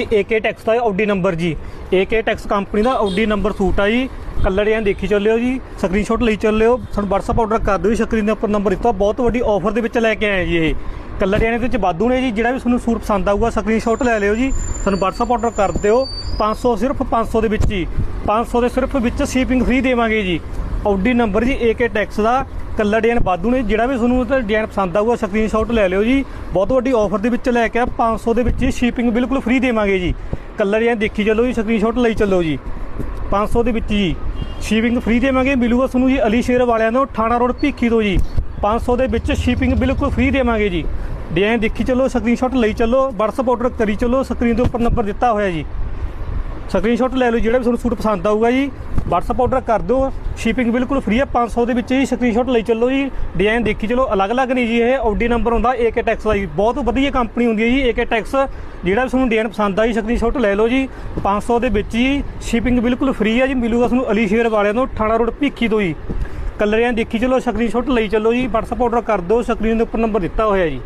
ਜੀ AK Tex ਦਾ ਆਡੀ ਨੰਬਰ ਜੀ। ਏਕੇ ਟੈਕਸ ਕੰਪਨੀ ਦਾ ਆਡੀ ਨੰਬਰ ਸੂਟ ਆ ਜੀ। ਕਲਰ ਐਂ ਦੇਖੀ ਚੱਲਿਓ ਜੀ। ਸਕਰੀਨਸ਼ਾਟ ਲਈ ਚੱਲਿਓ। ਸਾਨੂੰ WhatsApp ਆਰਡਰ ਕਰ ਦਿਓ ਜੀ ਸਕਰੀਨ ਦੇ ਉੱਪਰ ਨੰਬਰ ਦਿੱਤਾ ਬਹੁਤ ਵੱਡੀ ਆਫਰ ਦੇ ਵਿੱਚ ਲੈ ਕੇ ਆਏ ਜੀ ਇਹ। ਕਲਰ ਐਂ ਦੇ ਵਿੱਚ ਵਾਧੂ ਨੇ ਜੀ। ਜਿਹੜਾ ਵੀ ਤੁਹਾਨੂੰ ਸੂਟ ਪਸੰਦ ਆਊਗਾ ਸਕਰੀਨਸ਼ਾਟ ਲੈ ਲਿਓ ਜੀ। ਸਾਨੂੰ WhatsApp ਆਰਡਰ ਕਰ ਦਿਓ। 500 ਸਿਰਫ 500 ਦੇ ਵਿੱਚ ਜੀ। 500 ਦੇ ਸਿਰਫ ਵਿੱਚ ਸ਼ਿਪਿੰਗ ਫ੍ਰੀ ਦੇਵਾਂਗੇ ਜੀ। ਆਡੀ ਨੰਬਰ ਜੀ ਏਕੇ ਟੈਕਸ ਦਾ ਕਲਰ ਡਿਜ਼ਾਈਨ ਵਾਧੂ ਨੇ, ਜਿਹੜਾ ਵੀ ਤੁਹਾਨੂੰ ਤੇ ਡਿਜ਼ਾਈਨ ਪਸੰਦ ਆਊਗਾ ਸਕਰੀਨਸ਼ਾਟ ਲੈ ਲਿਓ ਜੀ। ਬਹੁਤ ਵੱਡੀ ਆਫਰ ਦੇ ਵਿੱਚ ਲੈ ਕੇ ਆ 500 ਦੇ ਵਿੱਚ ਸ਼ਿਪਿੰਗ ਬਿਲਕੁਲ ਫ੍ਰੀ ਦੇਵਾਂਗੇ ਜੀ। ਕਲਰ ਡਿਜ਼ਾਈਨ ਦੇਖੀ ਚੱਲੋ ਜੀ ਸਕਰੀਨਸ਼ਾਟ ਲਈ ਚੱਲੋ ਜੀ। 500 ਦੇ ਵਿੱਚ ਜੀ ਸ਼ਿਪਿੰਗ ਫ੍ਰੀ ਦੇਵਾਂਗੇ, ਮਿਲੂਗਾ ਤੁਹਾਨੂੰ ਜੀ ਅਲੀ ਸ਼ੇਰ ਵਾਲਿਆਂ ਤੋਂ, ਠਾਣਾ ਰੋਡ ਭੀਖੀ ਤੋਂ ਜੀ। 500 ਦੇ ਵਿੱਚ ਸ਼ਿਪਿੰਗ ਬਿਲਕੁਲ ਫ੍ਰੀ ਦੇਵਾਂਗੇ ਜੀ। ਡਿਜ਼ਾਈਨ ਦੇਖੀ ਚੱਲੋ ਸਕਰੀਨਸ਼ਾਟ ਲਈ ਚੱਲੋ, WhatsApp ਆਰਡਰ ਕਰੀ ਚੱਲੋ ਸਕਰੀਨ ਦੇ ਉੱਪਰ ਨੰਬਰ ਦਿੱਤਾ ਹੋਇਆ ਜੀ। ਸਕਰੀਨਸ਼ਾਟ ਲੈ ਲਓ, ਜਿਹੜਾ ਵੀ ਤੁਹਾਨੂੰ ਸੂਟ ਪਸੰਦ ਆਊਗਾ ਜੀ। WhatsApp ਆਰਡਰ ਕਰ ਦਿਓ। ਸ਼ਿਪਿੰਗ ਬਿਲਕੁਲ ਫ੍ਰੀ ਹੈ 500 ਦੇ ਵਿੱਚ ਹੀ ਸਕਰੀਨਸ਼ਾਟ ਲਈ ਚੱਲੋ ਜੀ। ਡਿਜ਼ਾਈਨ ਦੇਖੀ ਚਲੋ, ਅਲੱਗ-ਅਲੱਗ ਨਹੀਂ ਜੀ ਇਹ ਆਡੀ ਨੰਬਰ ਹੁੰਦਾ ਏਕੇ ਟੈਕਸ ਦਾ ਜੀ ਬਹੁਤ ਵਧੀਆ ਕੰਪਨੀ ਹੁੰਦੀ ਹੈ ਜੀ ਏਕੇ ਟੈਕਸ ਜਿਹੜਾ ਵੀ ਤੁਹਾਨੂੰ ਡਿਜ਼ਾਈਨ ਪਸੰਦ ਆਈ ਸਕਰੀਨਸ਼ਾਟ ਲੈ ਲਓ ਜੀ। 500 ਦੇ ਵਿੱਚ ਹੀ ਸ਼ਿਪਿੰਗ ਬਿਲਕੁਲ ਫ੍ਰੀ ਹੈ ਜੀ, ਮਿਲੂਗਾ ਤੁਹਾਨੂੰ ਅਲੀ ਸ਼ੇਰ ਵਾਲਿਆਂ ਤੋਂ ਠਾਣਾ ਰੋਡ ਭੀਖੀ ਤੋਂ ਜੀ ਕਲਰਿਆਂ ਦੇਖੀ ਚਲੋ ਸਕਰੀਨਸ਼ਾਟ ਲਈ ਚੱਲੋ ਜੀ, WhatsApp ਆਰਡਰ ਕਰ ਦਿਓ ਸਕਰੀਨ ਦੇ ਉੱਪਰ ਨੰਬਰ ਦਿੱਤਾ ਹੋਇਆ ਜੀ।